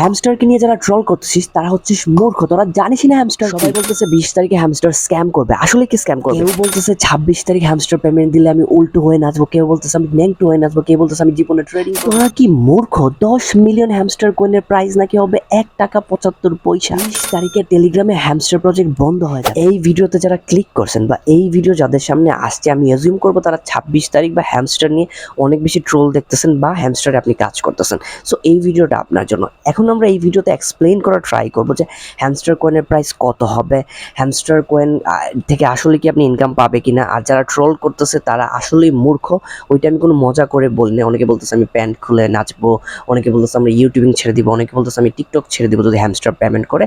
হ্যামস্টারকে নিয়ে যারা ট্রল করতেছিস তারা হচ্ছে মূর্খ। তোরা জানিস না হ্যামস্টার সবাই বলতেছে বিশ তারিখে হ্যামস্টার স্ক্যাম করবে। আসলে কি স্ক্যাম করবে? কেউ বলতেছে ছাব্বিশ তারিখ হ্যামস্টার পেমেন্ট দিলে আমি উল্টো হয়ে নাচবো। কেউ বলতেছে আমি ন্যাংটু হয়ে নাচবো। কেউ বলতেছে আমি জীবনে ট্রেডিং তোরা কি মূর্খ? দশ মিলিয়ন হ্যামস্টার কোয়েনের প্রাইস নাকি হবে এক টাকা পঁচাত্তর পয়সা? বিশ তারিখে টেলিগ্রামে হ্যামস্টার প্রজেক্ট বন্ধ হয়ে যায় এই ভিডিওতে যারা ক্লিক করছেন বা এই ভিডিও যাদের সামনে আসছে আমি এজিউম করব তারা ছাব্বিশ তারিখ বা হ্যামস্টার নিয়ে অনেক বেশি ট্রোল দেখতেছেন বা হ্যামস্টারে আপনি কাজ করতেছেন। সো এই ভিডিওটা আপনার জন্য। এখন আমরা এই ভিডিওতে এক্সপ্লেইন করা ট্রাই করব যে হ্যামস্টার কয়েনের প্রাইস কত হবে? হ্যামস্টার কয়েন থেকে আসলে কি আপনি ইনকাম পাবে কি না আর যারা ট্রোল করতেছে তারা আসলেই মূর্খ। ওইটা আমি কোনো মজা করে বলিনি অনেকে বলতেছে আমি প্যান্ট খুলে নাচবো, অনেকে বলতেছে আমরা ইউটিউবিং ছেড়ে দিব, অনেকে বলতেছে আমি টিকটক ছেড়ে দিব যদি হ্যামস্টার পেমেন্ট করে।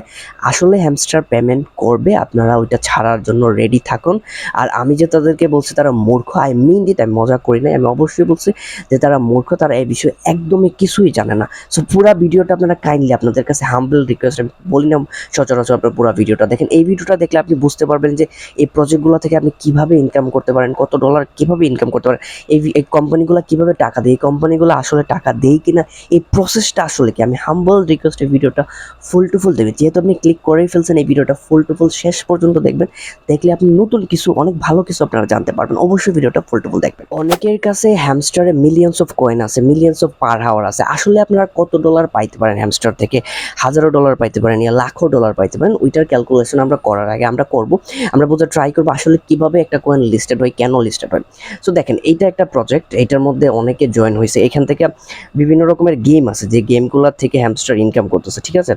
আসলে হ্যামস্টার পেমেন্ট করবে, আপনারা ওইটা ছাড়ার জন্য রেডি থাকুন। আর আমি যে তাদেরকে বলছি তারা মূর্খ আই মিন দিত আমি মজা করি না। আমি অবশ্যই বলছি যে তারা মূর্খ, তারা এই বিষয়ে একদমই কিছুই জানে না। সো পুরো ভিডিওটা আপনারা কাইন্ডলি আপনাদের কাছে হাম্বল রিকোয়েস্ট আমি বলি না সচরাচর আপনার পুরো ভিডিওটা দেখেন। এই ভিডিওটা দেখলে আপনি বুঝতে পারবেন যে এই প্রজেক্টগুলো থেকে আপনি কীভাবে ইনকাম করতে পারেন, কত ডলার কীভাবে ইনকাম করতে পারেন, এই এই কোম্পানিগুলো কীভাবে টাকা দেয়, এই কোম্পানিগুলো আসলে টাকা দেয় কিনা, এই প্রসেসটা আসলে কি? আমি হাম্বল রিকোয়েস্ট এই ভিডিওটা ফুল টু ফুল দেখবেন যেহেতু আপনি ক্লিক করেই ফেলছেন, এই ভিডিওটা ফুল টু ফুল শেষ পর্যন্ত দেখবেন, দেখলে আপনি নতুন কিছু, অনেক ভালো কিছু আপনারা জানতে পারবেন। অবশ্যই ভিডিওটা ফুল টু ফুল দেখবেন। অনেকের কাছে হ্যামস্টারে মিলিয়ন্স অফ কয়েন আছে মিলিয়ন্স অফ পার হাওয়ার আছে। আসলে আপনারা কত ডলার পাইতে পারেন হ্যামস্টার থেকে হাজারো ডলার পাইতে পারেন ইয়া লাখো ডলার পাইতে পারেন, ওইটার ক্যালকুলেশন আমরা করার আগে আমরা করব। আমরা বোঝা ট্রাই করব আসলে কীভাবে একটা কয়েন লিস্টেড হয়, কেন লিস্টেড হয়। সো দেখেন, এইটা একটা প্রজেক্ট এইটার মধ্যে অনেকে জয়েন হয়েছে। এখান থেকে বিভিন্ন রকমের গেম আছে, যে গেমগুলোর থেকে হ্যামস্টার ইনকাম করতেছে, ঠিক আছে?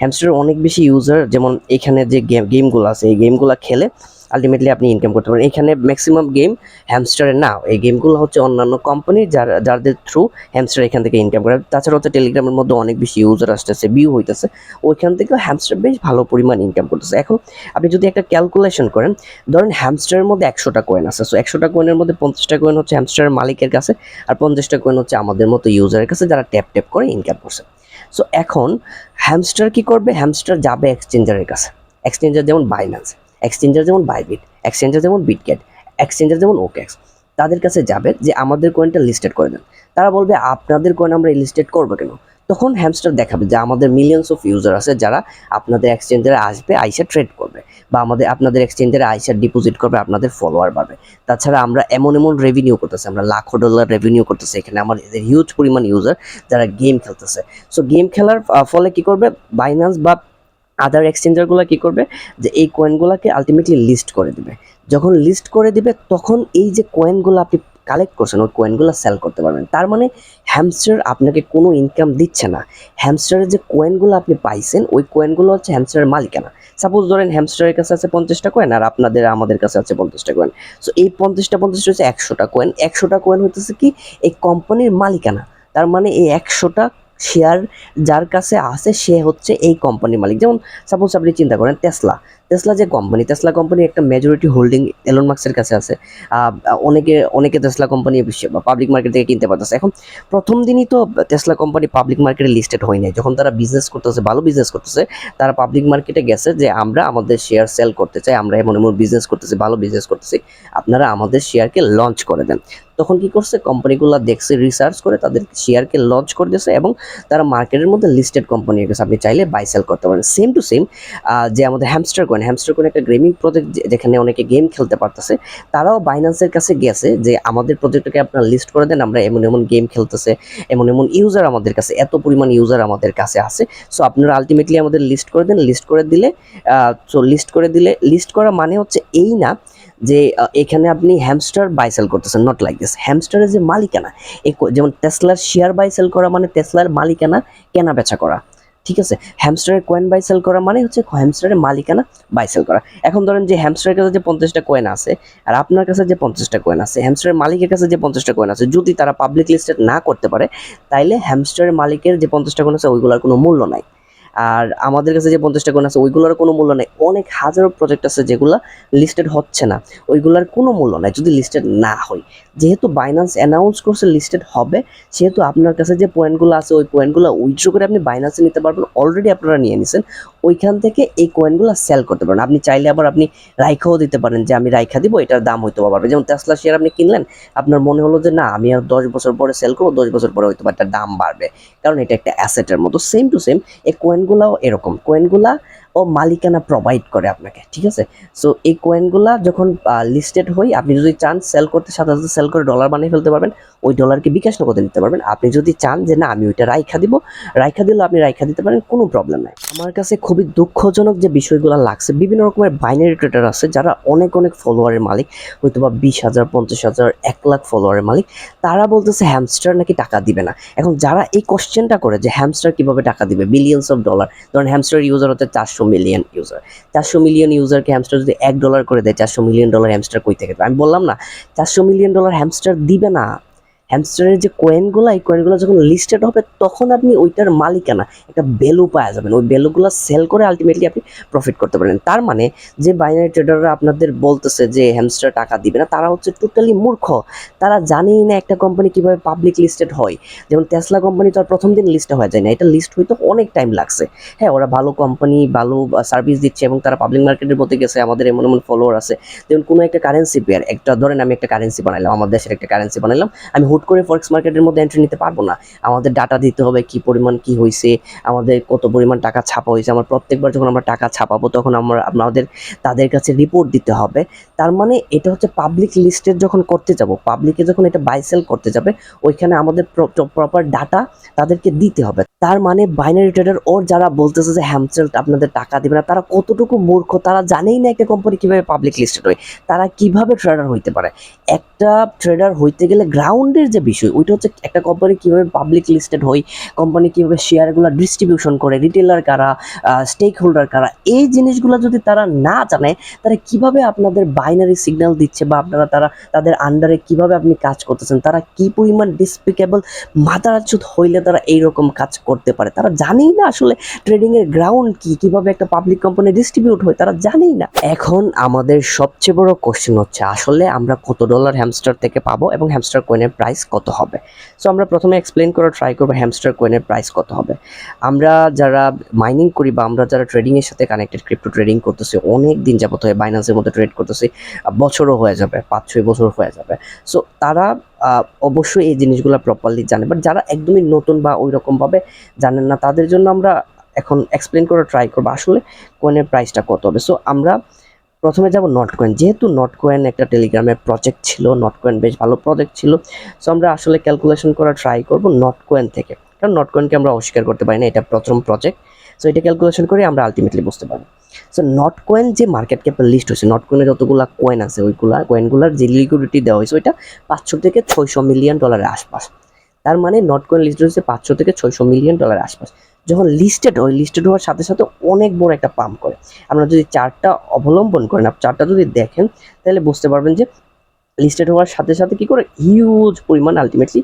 হ্যামস্টারের অনেক বেশি ইউজার যেমন এখানে যে গেম গেমগুলো আছে, এই গেমগুলো খেলে আলটিমেটলি আপনি ইনকাম করতে পারেন। এখানে ম্যাক্সিমাম গেম হ্যামস্টারের না এই গেমগুলো হচ্ছে অন্যান্য কোম্পানি যার যাদের থ্রু হ্যামস্টার এখান থেকে ইনকাম করে। তাছাড়া হচ্ছে টেলিগ্রামের মধ্যে অনেক বেশি ইউজার আসতেছে ভিউ হইতেছে। ওইখান থেকেও হ্যামস্টার বেশ ভালো পরিমাণ ইনকাম করতেছে। এখন আপনি যদি একটা ক্যালকুলেশন করেন, ধরেন হ্যামস্টারের মধ্যে একশোটা কয়েন আছে। সো একশোটা কয়েনের মধ্যে পঞ্চাশটা কয়েন হচ্ছে হ্যামস্টারের মালিকের কাছে আর পঞ্চাশটা কয়েন হচ্ছে আমাদের মতো ইউজারের কাছে যারা ট্যাপ ট্যাপ করে ইনকাম করছে। সো এখন হ্যামস্টার কি করবে? হ্যামস্টার যাবে এক্সচেঞ্জারের কাছে। এক্সচেঞ্জার যেমন বাইন্যান্স এক্সচেঞ্জার যেমন বাইবিট এক্সচেঞ্জার যেমন বিটক্যাট এক্সচেঞ্জার যেমন ওকেক্স তাদের কাছে যাবে যে আমাদের কয়েনটা লিস্টেড করে দেন। তারা বলবে, আপনাদের কয়েন আমরা লিস্টেড করব কেন? তখন হ্যামস্টার দেখাবে যে আমাদের মিলিয়ন্স অফ ইউজার আছে যারা আপনাদের এক্সচেঞ্জারে আসবে, আইসা ট্রেড করবে বা আমাদের, আপনাদের এক্সচেঞ্জারে আইসা ডিপোজিট করবে, আপনাদের ফলোয়ার পাবে তাছাড়া আমরা এমন এমন রেভিনিউ করতেছি, আমরা লাখো ডলার রেভিনিউ করতেছি এখানে আমাদের হিউজ পরিমাণ ইউজার যারা গেম খেলতেছে। সো গেম খেলার ফলে কি করবে? বাইন্যান্স বা আদার এক্সচেঞ্জারগুলো কি করবে? যে এই কয়েনগুলোকে আলটিমেটলি লিস্ট করে দিবে। যখন লিস্ট করে দিবে, তখন এই যে কয়েনগুলো আপনি কালেক্ট করছেন, ওই কয়েনগুলো সেল করতে পারবেন। তার মানে হ্যামস্টার আপনাকে কোনো ইনকাম দিচ্ছে না। হ্যামস্টারের যে কয়েনগুলো আপনি পাইছেন, ওই কয়েনগুলো হচ্ছে হ্যামস্টারের মালিকানা। সাপোজ ধরেন হ্যামস্টারের কাছে আছে পঞ্চাশটা কয়েন আর আপনাদের, আমাদের কাছে আছে পঞ্চাশটা কয়েন সো এই পঞ্চাশটা পঞ্চাশটা হচ্ছে একশোটা কয়েন একশোটা কয়েন হইতেছে কি? এই কোম্পানির মালিকানা। তার মানে এই একশোটা শেয়ার যার কাছে আছে সে হচ্ছে এই কোম্পানির মালিক। যেমন সাপোজ আপনি চিন্তা করেন টেসলা টেসলা যে কোম্পানি টেসলা কোম্পানি একটা মেজরিটি হোল্ডিং এলন মার্কসের কাছে আছে। অনেকে অনেকে টেসলা কোম্পানি পাবলিক মার্কেট থেকে কিনতে পারতেছে। এখন প্রথম দিনই তো টেসলা কোম্পানি পাবলিক মার্কেটে লিস্টেড হয় নাই। যখন তারা বিজনেস করতেছে, ভালো বিজনেস করতেছে, তারা পাবলিক মার্কেটে গেছে যে আমরা আমাদের শেয়ার সেল করতে চাই, আমরা এমন এমন বিজনেস করতেছি, ভালো বিজনেস করতেছি, আপনারা আমাদের শেয়ারকে লঞ্চ করে দেন। তখন কি করছে? কোম্পানিগুলো দেখছে রিসার্চ করে তাদের শেয়ারকে লঞ্চ করে দিয়েছে এবং তারা মার্কেটের মধ্যে লিস্টেড কোম্পানি গেছে আপনি চাইলে বাই সেল করতে পারেন। সেম টু সেম যে আমাদের হ্যামস্টার কয়েন হ্যামস্টার কয়েন একটা গেমিং প্রজেক্ট যেখানে অনেকে গেম খেলতে পারতেছে, তারাও বাইন্যান্সের কাছে গেছে যে আমাদের প্রজেক্টটাকে আপনারা লিস্ট করে দেন, আমরা এমন এমন গেম খেলতেছে, এমন এমন ইউজার আমাদের কাছে, এত পরিমাণ ইউজার আমাদের কাছে আছে। সো আপনারা আলটিমেটলি আমাদের লিস্ট করে দেন লিস্ট করে দিলে সো লিস্ট করে দিলে লিস্ট করা মানে হচ্ছে এই না যে এখানে আপনি হ্যামস্টার বাই সেল করতেছেন নট লাইক দিস হ্যামস্টারের যে মালিকানা যেমন টেসলার শেয়ার বাই সেল করা মানে টেসলার মালিকানা কেনা বেচা করা। ঠিক আছে? হ্যামস্টারের কয়েন বাই সেল করা মানে হচ্ছে হ্যামস্টারের মালিকানা বাই সেল করা। এখন ধরেন যে হ্যামস্টারের কাছে যে পঞ্চাশটা কয়েন আছে, আর আপনার কাছে যে পঞ্চাশটা কয়েন আছে হ্যামস্টারের মালিকের কাছে যে পঞ্চাশটা কয়েন আছে, যদি তারা পাবলিক লিস্টেড না করতে পারে, তাইলে হ্যামস্টারের মালিকের যে পঞ্চাশটা কয়েন আছে, ওইগুলোর কোনো মূল্য নাই। আর আমাদের কাছে যে পঞ্চাশটা কয়েন আছে, ওইগুলোর কোনো মূল্য নেই। অনেক হাজারো প্রজেক্ট আছে যেগুলো লিস্টেড হচ্ছে না। ওইগুলোর কোনো মূল্য নেই যদি লিস্টেড না হয়। যেহেতু বাইন্যান্স অ্যানাউন্স করছে লিস্টেড হবে, সেহেতু আপনার কাছে যে পয়েন্টগুলো আছে, ওই পয়েন্টগুলো উইথড্র করে আপনি বাইন্যান্সে নিতে পারবেন। অলরেডি আপনারা নিয়ে নিছেন। ওইখান থেকে এই কয়েনগুলো সেল করতে পারেন আপনি চাইলে আবার আপনি রাইখাও দিতে পারেন যে আমি রাইখা দিব, এটার দাম হয়তো বা বাড়বে। যেমন টেসলা শেয়ার আপনি কিনলেন, আপনার মনে হলো যে না, আমি আর দশ বছর পরে সেল করব, দশ বছর পরে হয়তো বা একটা দাম বাড়বে। কারণ এটা একটা অ্যাসেটের মতো। সেম টু সেম এই কয়েনগুলাও এরকম কয়েনগুলা ও মালিকানা প্রোভাইড করে আপনাকে, ঠিক আছে? সো এই কয়েনগুলা যখন লিস্টেড হই, আপনি যদি চান সেল করতে সাথে সাথে সেল করে ডলার বানিয়ে ফেলতে পারবেন, ওই ডলারকে বিকাশ নগদে নিতে পারবেন। আপনি যদি চান যে না, আমি ওইটা রাইখা দিব, রাইখা দিলে আপনি রাইখা দিতে পারেন, কোনো প্রবলেম নাই। আমার কাছে খুবই দুঃখজনক যে বিষয়গুলো লাগছে, বিভিন্ন রকমের বাইনারি ট্রেডার আছে যারা অনেক অনেক ফলোয়ারের মালিক হয়তো বা বিশ হাজার, পঞ্চাশ হাজার, এক লাখ ফলোয়ারের মালিক, তারা বলতেছে হ্যামস্টার নাকি টাকা দিবে না। এখন যারা এই কোশ্চেনটা করে যে হ্যামস্টার কীভাবে টাকা দিবে বিলিয়নস অফ ডলার ধরেন হ্যামস্টার ইউজার হচ্ছে চারশো মিলিয়ন ইউজার চারশো মিলিয়ন ইউজারকে হ্যামস্টার যদি এক ডলার করে দেয়, চারশো মিলিয়ন ডলার হ্যামস্টার কই থেকে আমি বললাম না, চারশো মিলিয়ন ডলার হ্যামস্টার দিবে না। হ্যামস্টারের যে কয়েনগুলো এই কয়েনগুলো যখন লিস্টেড হবে, তখন আপনি ওইটার মালিকানা, একটা ভ্যালু পাওয়া যাবেন ওই ভ্যালুগুলো সেল করে আলটিমেটলি আপনি প্রফিট করতে পারেন তার মানে যে বাইনারি ট্রেডাররা আপনাদের বলতেছে যে হ্যামস্টার টাকা দিবে না, তারা হচ্ছে টোটালি মূর্খ। তারা জানেই না একটা কোম্পানি কীভাবে পাবলিক লিস্টেড হয়। যেমন টেসলা কোম্পানি তো আর প্রথম দিন লিস্টে হয়ে যায় না। এটা লিস্ট হইতে অনেক টাইম লাগছে। হ্যাঁ ওরা ভালো কোম্পানি ভালো সার্ভিস দিচ্ছে এবং তারা পাবলিক মার্কেটের মধ্যে গেছে। আমাদের এমন এমন ফলোয়ার আছে। যেমন কোনো একটা কারেন্সি পেয়ার একটা, ধরেন আমি একটা কারেন্সি বানাইলাম, আমার দেশের একটা কারেন্সি বানাইলাম। আমি হুট করে ফরেক্স মার্কেটের মধ্যে এন্ট্রি নিতে পারব না। আমাদের ডাটা দিতে হবে কি পরিমাণ কি হয়েছে আমাদের কত পরিমাণ টাকা ছাপা হয়েছে আমার প্রত্যেকবার যখন আমরা টাকা ছাপাবো তখন আমরা আমাদের, তাদের কাছে রিপোর্ট দিতে হবে। তার মানে এটা হচ্ছে পাবলিক লিস্টেড যখন করতে যাব পাবলিকে যখন এটা বাই সেল করতে যাবে, ওইখানে আমাদের প্রপার ডাটা তাদেরকে দিতে হবে। তার মানে বাইনারি ট্রেডার ওর যারা বলতেছে যে হ্যামসেল আপনাদের টাকা দেবে না, তারা কতটুকু মূর্খ, তারা জানেই না একটা কোম্পানি কীভাবে পাবলিক লিস্টেড হয় তারা কীভাবে ট্রেডার হইতে পারে। একটা ট্রেডার হইতে গেলে গ্রাউন্ডের যে বিষয়, ওইটা হচ্ছে একটা কোম্পানি কীভাবে পাবলিক লিস্টেড হয় কোম্পানি কীভাবে শেয়ারগুলো ডিস্ট্রিবিউশন করে রিটেলার কারা স্টেক হোল্ডার কারা, এই জিনিসগুলো যদি তারা না জানে, তারা কীভাবে আপনাদের বাইনারি সিগন্যাল দিচ্ছে বা আপনারা তারা, তাদের আন্ডারে কীভাবে আপনি কাজ করতেছেন, তারা কি পরিমাণ ডিসপিকেবল মাতারাচ্যুত হইলে তারা এইরকম কাজ করতে পারে? তারা জানেই না আসলে ট্রেডিংয়ের গ্রাউন্ড কি, কীভাবে একটা পাবলিক কোম্পানি ডিস্ট্রিবিউট হয়, তারা জানেই না। এখন আমাদের সবচেয়ে বড় কোশ্চেন হচ্ছে, আসলে আমরা কত ডলার হ্যামস্টার থেকে পাবো এবং হ্যামস্টার কয়েনের প্রাইস কত হবে? সো আমরা প্রথমে এক্সপ্লেন করে ট্রাই করব হ্যামস্টার কয়েনের প্রাইস কত হবে। আমরা যারা মাইনিং করি বা আমরা যারা ট্রেডিংয়ের সাথে কানেক্টেড ক্রিপ্টো ট্রেডিং করতেছি, অনেক দিন যাবত হয়ে বাইন্যান্সের মধ্যে ট্রেড করতেছি, বছরও হয়ে যাবে, পাঁচ ছয় বছর হয়ে যাবে। সো তারা অবশ্যই এই জিনিসগুলো প্রপারলি জানে বাট যারা একদমই নতুন বা ওই রকমভাবে জানেন না, তাদের জন্য আমরা এখন এক্সপ্লেন করে ট্রাই করব আসলে কয়েনের প্রাইসটা কত হবে। সো আমরা প্রথমে যাব নট কয়েন যেহেতু নট কয়েন একটা টেলিগ্রামের প্রজেক্ট ছিল নট কয়েন বেশ ভালো প্রজেক্ট ছিল সো আমরা আসলে ক্যালকুলেশন করা ট্রাই করব নট কয়েন থেকে। কারণ নট কয়েনকে আমরা অস্বীকার করতে পারি না, এটা প্রথম প্রজেক্ট সো এটা ক্যালকুলেশন করে আমরা আলটিমেটলি বুঝতে পারি সো নট কয়েন যে মার্কেট ক্যাপে লিস্ট হয়েছে নট কয়েনের যতগুলো কয়েন আছে, ওইগুলা কয়েনগুলোর যে লিকুইডিটি দেওয়া হয়েছে, ওইটা পাঁচশো থেকে ছয়শো মিলিয়ন ডলারের আশপাশ। তার মানে নট কয়েন লিস্ট হয়েছে পাঁচশো থেকে ছয়শো মিলিয়ন ডলারের আশপাশ। যখন লিস্টেড হয় লিস্টেড হওয়ার সাথে সাথে অনেক বড় একটা পাম্প করে। আপনারা যদি চারটা অবলম্বন করেন আপনি চার্টটা যদি দেখেন, তাহলে বুঝতে পারবেন যে লিস্টেড হওয়ার সাথে সাথে কি করে? হিউজ পরিমাণ আলটিমেটলি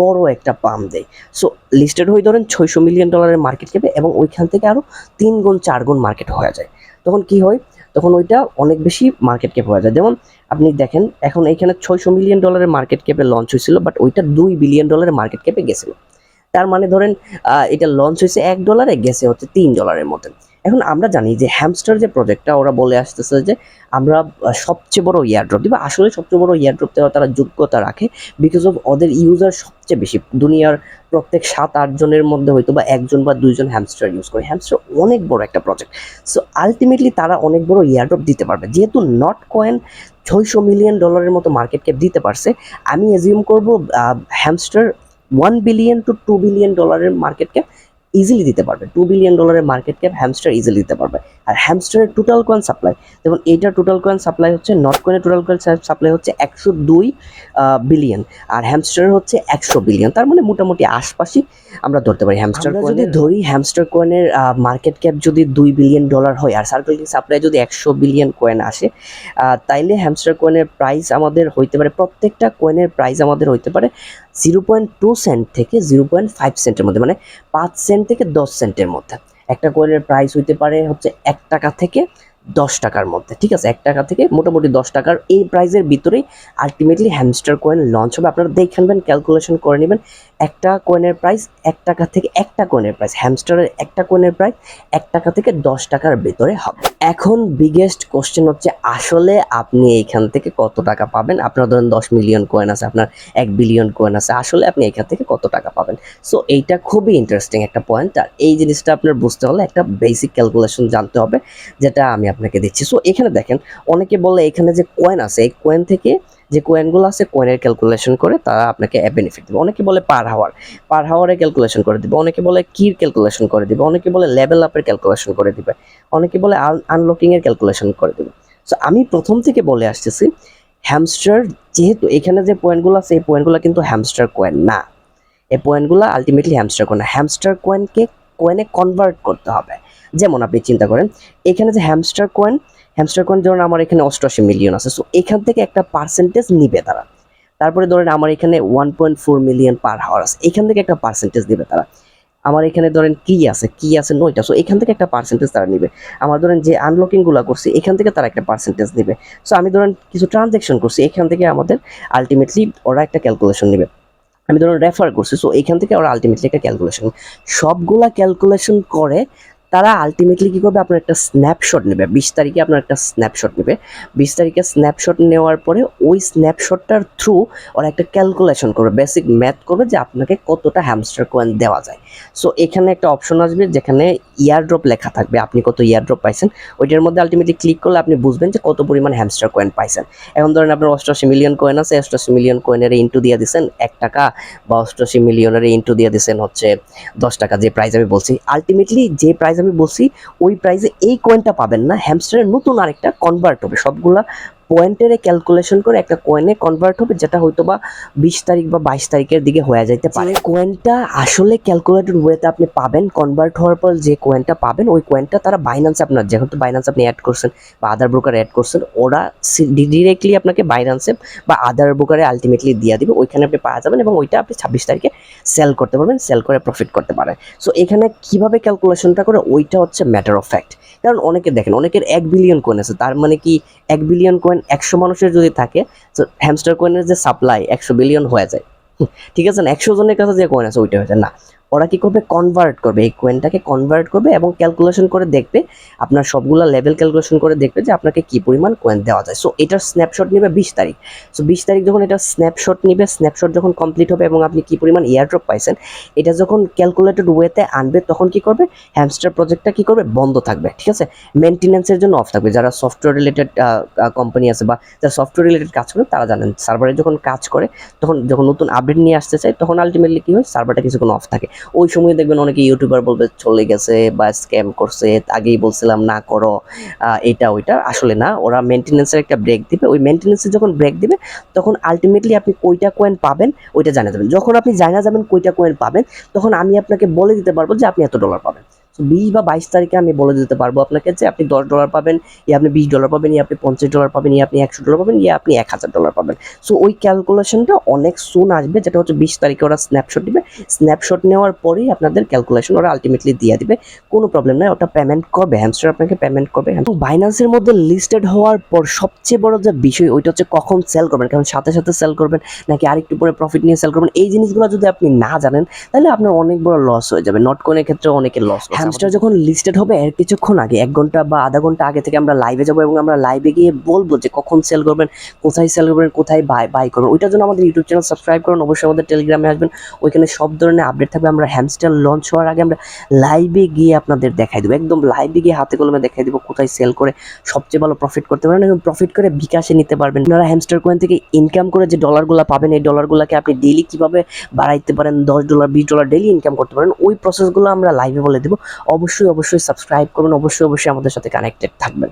বড় একটা পাম্প দেয়। সো লিস্টেড হয়ে ধরেন ছয়শো মিলিয়ন ডলারের মার্কেট ক্যাপে এবং ওইখান থেকে আরও তিন গুণ, চার গুণ মার্কেট হয়ে যায়। তখন কি হয়? তখন ওইটা অনেক বেশি মার্কেট ক্যাপ হয়ে যায়। যেমন আপনি দেখেন, এখন এইখানে ছয়শো মিলিয়ন ডলারের মার্কেট ক্যাপে লঞ্চ হয়েছিল বাট ওইটা দুই বিলিয়ন ডলারের মার্কেট ক্যাপে গেছিল। তার মানে ধরেন এটা লঞ্চ হয়েছে এক ডলারে গেছে হচ্ছে তিন ডলারের মতো এখন আমরা জানি যে হ্যামস্টার যে প্রজেক্টটা ওরা বলে আসতেছে যে আমরা সবচেয়ে বড় ইয়ারড্রপ দিব। আসলে সবচেয়ে বড় ইয়ারড্রপ দেওয়ার তারা যোগ্যতা রাখে বিকজ অফ ওদের ইউজার সবচেয়ে বেশি। দুনিয়ার প্রত্যেক সাত আট জনের মধ্যে হয়তো বা একজন বা দুইজন হ্যামস্টার ইউজ করে। হ্যামস্টার অনেক বড় একটা প্রজেক্ট সো আলটিমেটলি তারা অনেক বড় ইয়ারড্রপ দিতে পারবে। যেহেতু নট কয়েন ছয়শো মিলিয়ন ডলারের মতো মার্কেট ক্যাপ দিতে পারছে, আমি এজিউম করব hamster one billion to two billion ডলারের মার্কেট ক্যাপ ইজিলি দিতে পারবে। টু বিলিয়ন ডলারের মার্কেট ক্যাপ হ্যামস্টার ইজিলি দিতে পারবে। আর হ্যামস্টারের টোটাল কয়েন সাপ্লাই যেমন এইটার টোটাল কয়েন সাপ্লাই হচ্ছে নট কয়েনের টোটাল কয়েন সাপ্লাই হচ্ছে একশো দুই বিলিয়ন আর হ্যামস্টারের হচ্ছে একশো বিলিয়ন তার মানে মোটামুটি আশপাশই আমরা ধরতে পারি হ্যামস্টার যদি ধরি হ্যামস্টার কয়েনের মার্কেট ক্যাপ যদি দুই বিলিয়ন ডলার হয় আর সার্কুলেটিং সাপ্লাই যদি একশো বিলিয়ন কয়েন আসে তাইলে হ্যামস্টার কয়েনের প্রাইস আমাদের হইতে পারে প্রত্যেকটা কয়েনের প্রাইস আমাদের হইতে পারে জিরো পয়েন্ট টু সেন্ট থেকে জিরো পয়েন্ট ফাইভ সেন্টের মধ্যে মানে পাঁচ সেন্ট থেকে দশ সেন্টের মধ্যে। একটা কয়েলের প্রাইস হইতে পারে হচ্ছে এক টাকা থেকে দশ টাকার মধ্যে, ঠিক আছে? এক টাকা থেকে মোটামুটি দশ টাকার এই প্রাইসের ভিতরেই আলটিমেটলি হ্যামস্টার কয়েন লঞ্চ হবে। আপনারা দেখে নেবেন ক্যালকুলেশন করে নেবেন। একটা কয়েনের প্রাইস এক টাকা থেকে একটা কয়েনের প্রাইস হ্যামস্টারের একটা কয়েনের প্রাইস এক টাকা থেকে দশ টাকার ভিতরে হবে। এখন বিগেস্ট কোশ্চেন হচ্ছে, আসলে আপনি এইখান থেকে কত টাকা পাবেন? আপনার ধরেন দশ মিলিয়ন কয়েন আছে, আপনার এক বিলিয়ন কয়েন আছে, আসলে আপনি এখান থেকে কত টাকা পাবেন? সো এইটা খুবই ইন্টারেস্টিং একটা পয়েন্ট আর এই জিনিসটা আপনার বুঝতে হলে একটা বেসিক ক্যালকুলেশন জানতে হবে, যেটা আমি আপনাকে দিচ্ছি। সো এখানে দেখেন, অনেকে বলে এখানে যে কয়েন আছে, এই কয়েন থেকে যে কয়েনগুলো আছে কয়েনের ক্যালকুলেশন করে তারা আপনাকে বেনিফিট দেবে। অনেকে বলে পার হাওয়ার পার হাওয়ারে ক্যালকুলেশন করে দিবে। অনেকে বলে কির ক্যালকুলেশন করে দিবে। অনেকে বলে লেভেল আপের ক্যালকুলেশন করে দিবে। অনেকে বলে আনলকিং এর ক্যালকুলেশন করে দিবে। সো আমি প্রথম থেকে বলে আসতেছি হ্যামস্টার যেহেতু এখানে যে পয়েন্টগুলো আছে, এই পয়েন্টগুলো কিন্তু হ্যামস্টার কয়েন না। এই পয়েন্টগুলো আলটিমেটলি হ্যামস্টার কয়েন হ্যামস্টার কয়েনকে কয়েনে কনভার্ট করতে হবে। যেমন আপনি চিন্তা করেন, এখানে যে হ্যামস্টার কয়েন হ্যামস্টার কয়েন ধরুন আমার এখানে অষ্টআশি মিলিয়ন আছে সো এখান থেকে একটা পার্সেন্টেজ নিবে তারা। তারপরে ধরেন আমার এখানে one point four million per hour আছে, এখান থেকে একটা পার্সেন্টেজ দিবে তারা। আমার এখানে ধরেন কি আছে কি আছে নয়টা সো এখান থেকে একটা পার্সেন্টেজ তারা নিবে। আমার ধরেন যে আনলকিংগুলা করছি, এখান থেকে তারা একটা পার্সেন্টেজ নিবে সো আমি ধরেন কিছু ট্রানজ্যাকশন করছি, এখান থেকে আমাদের আলটিমেটলি ওরা একটা ক্যালকুলেশন নেবে। আমি ধরুন রেফার করছি সো এখান থেকে ওরা আলটিমেটলি একটা ক্যালকুলেশন সবগুলা ক্যালকুলেশন করে তারা আলটিমেটলি কী করবে? আপনার একটা স্ন্যাপশট নেবে। বিশ তারিখে আপনার একটা স্ন্যাপশট নেবে। বিশ তারিখে স্ন্যাপশট নেওয়ার পরে ওই স্ন্যাপশটটার থ্রু ওরা একটা ক্যালকুলেশন করবে। বেসিক ম্যাথ করবে যে আপনাকে কতটা হ্যামস্টার কয়েন দেওয়া যায়। সো এখানে একটা অপশন আসবে যেখানে ইয়ার ড্রপ লেখা থাকবে। আপনি কত ইয়ার ড্রপ পাইছেন? ওইটার মধ্যে আলটিমেটলি ক্লিক করলে আপনি বুঝবেন যে কত পরিমাণ হ্যামস্টার কয়েন পাইছেন। এখন ধরেন আপনার অষ্টআশি মিলিয়ন কয়েন আছে। অষ্টআশি মিলিয়ন কয়েনের ইন্টু দিয়ে দিচ্ছেন এক টাকা বা অষ্টআশি মিলিয়নের ইন্টু দিয়ে দিচ্ছেন হচ্ছে দশ টাকা। যে প্রাইস আমি বলছি। আলটিমেটলি যে প্রাইস আমি বলছি ওই প্রাইসে এই কয়েনটা পাবেন না। হ্যামস্টারের নতুন আরেকটা কনভার্ট হবে। সবগুলা পয়েন্টের ক্যালকুলেশন করে একটা কয়েনে কনভার্ট হবে, যেটা হয়তো বা বিশ তারিখ বা বাইশ তারিখের দিকে হয়ে যাইতে পারে। কয়েনটা আসলে ক্যালকুলেটেড ওয়েতে আপনি পাবেন কনভার্ট হওয়ার পর যে কয়েনটা পাবেন, ওই কয়েনটা তারা বাইন্যান্সে আপনার, যেহেতু বাইন্যান্স আপনি অ্যাড করছেন বা আদার ব্রোকার অ্যাড করছেন, ওরা ডিরেক্টলি আপনাকে বাইন্যান্সে বা আদার ব্রোকারে আলটিমেটলি দিয়ে দিবে, ওইখানে আপনি পাওয়া যাবেন এবং ওইটা আপনি ছাব্বিশ তারিখে সেল করতে পারবেন সেল করে প্রফিট করতে পারেন সো এখানে কীভাবে ক্যালকুলেশনটা করে, ওইটা হচ্ছে ম্যাটার অফ ফ্যাক্ট কারণ অনেকে দেখেন, অনেকের এক বিলিয়ন কয়েন আছে, তার মানে কি এক বিলিয়ন কয়েন একশো মানুষের যদি থাকে হ্যামস্টার কয়েনের যে সাপ্লাই একশো বিলিয়ন হয়ে যায়। ঠিক আছে না? একশো জনের কাছে যে কয়েন আছে, ওইটা হয়ে যায়। না ওরা কি করবে? কনভার্ট করবে। এই কয়েনটাকে কনভার্ট করবে এবং ক্যালকুলেশন করে দেখবে, আপনার সবগুলা লেভেল ক্যালকুলেশন করে দেখবে যে আপনাকে কি পরিমাণ কয়েন দেওয়া যায়। সো এটার স্ন্যাপশট নেবে বিশ তারিখ। সো বিশ তারিখ যখন এটা স্ন্যাপশট নিবে স্ন্যাপশট যখন কমপ্লিট হবে এবং আপনি কি পরিমাণ এয়ারড্রপ পাইছেন, এটা যখন ক্যালকুলেটেড ওয়েতে আনবে, তখন কি করবে? হ্যামস্টার প্রজেক্টটা কি করবে? বন্ধ থাকবে, ঠিক আছে? মেনটেন্যান্সের জন্য অফ থাকবে। যারা সফটওয়্যার রিলেটেড কোম্পানি আছে বা যারা সফটওয়্যার রিলেটেড কাজ করে, তারা জানেন। সার্ভারে যখন কাজ করে, তখন যখন নতুন আপডেট নিয়ে আসতে চায়, তখন আলটিমেটলি কি হয়? সার্ভারটা কিছুক্ষণ অফ থাকে। ওই সময় দেখবেন অনেকে ইউটিউবার বলবে, চলে গেছে বা স্ক্যাম করছে, আগেই বলছিলাম না করো এটা, ওইটা। আসলে না, ওরা মেনটেন্যান্সের একটা ব্রেক দিবে। ওই মেনটেন্সে যখন ব্রেক দিবে, তখন আলটিমেটলি আপনি কইটা কয়েন পাবেন, ওইটা জানা যাবেন যখন আপনি জানা যাবেন কইটা কয়েন পাবেন, তখন আমি আপনাকে বলে দিতে পারব যে আপনি এত ডলার পাবেন। তো বিশ বা বাইশ তারিখে আমি বলে দিতে পারব আপনাকে যে আপনি দশ ডলার পাবেন ইয়ে আপনি বিশ ডলার পাবেন ইয়ে আপনি পঞ্চাশ ডলার পাবেন ইয়ে আপনি একশো ডলার পাবেন ইয়ে আপনি এক হাজার ডলার পাবেন। সো ওই ক্যালকুলেশনটা অনেক সুন আসবে, যেটা হচ্ছে বিশ তারিখে ওরা স্ন্যাপশট দিবে। স্ন্যাপশট নেওয়ার পরেই আপনাদের ক্যালকুলেশন ওরা আলটিমেটলি দিয়ে দিবে। কোনো প্রবলেম নাই, ওটা পেমেন্ট করবে হ্যামস্টার আপনাকে পেমেন্ট করবে। এবং বাইন্যান্সের মধ্যে লিস্টেড হওয়ার পর সবচেয়ে বড় যে বিষয়, ওইটা হচ্ছে কখন সেল করবেন, কারণ সাথে সাথে সেল করবেন, নাকি আরেকটু পরে প্রফিট নিয়ে সেল করবেন, এই জিনিসগুলো যদি আপনি না জানেন, তাহলে আপনার অনেক বড় লস হয়ে যাবে। নট কোনের ক্ষেত্রে অনেকের লস হ্যামস্টার যখন লিস্টেড হবে, এর কিছুক্ষণ আগে, এক ঘণ্টা বা আধা ঘণ্টা আগে থেকে আমরা লাইভে যাব এবং আমরা লাইভে গিয়ে বলব যে কখন সেল করবেন, কোথায় সেল করবেন, কোথায় বাই বাই করবেন। ওইটার জন্য আমাদের ইউটিউব চ্যানেল সাবস্ক্রাইব করুন, অবশ্যই আমাদের টেলিগ্রামে আসবেন। ওইখানে সব ধরনের আপডেট থাকবে। আমরা হ্যামস্টার লঞ্চ হওয়ার আগে আমরা লাইভে গিয়ে আপনাদের দেখাই দেবো। একদম লাইভে গিয়ে হাতে কলমে দেখাই দেবো কোথায় সেল করে সবচেয়ে ভালো প্রফিট করতে পারেন এবং প্রফিট করে বিকাশে নিতে পারবেন। আপনারা হ্যামস্টার কয়েন থেকে ইনকাম করে যে ডলারগুলো পাবেন, এই ডলারগুলোকে আপনি ডেইলি কীভাবে বাড়াইতে পারেন, দশ ডলার বিশ ডলার ডেইলি ইনকাম করতে পারেন, ওই প্রসেসগুলো আমরা লাইভে বলে দেবো। অবশ্যই অবশ্যই সাবস্ক্রাইব করুন অবশ্যই অবশ্যই আমাদের সাথে কানেক্টেড থাকবেন।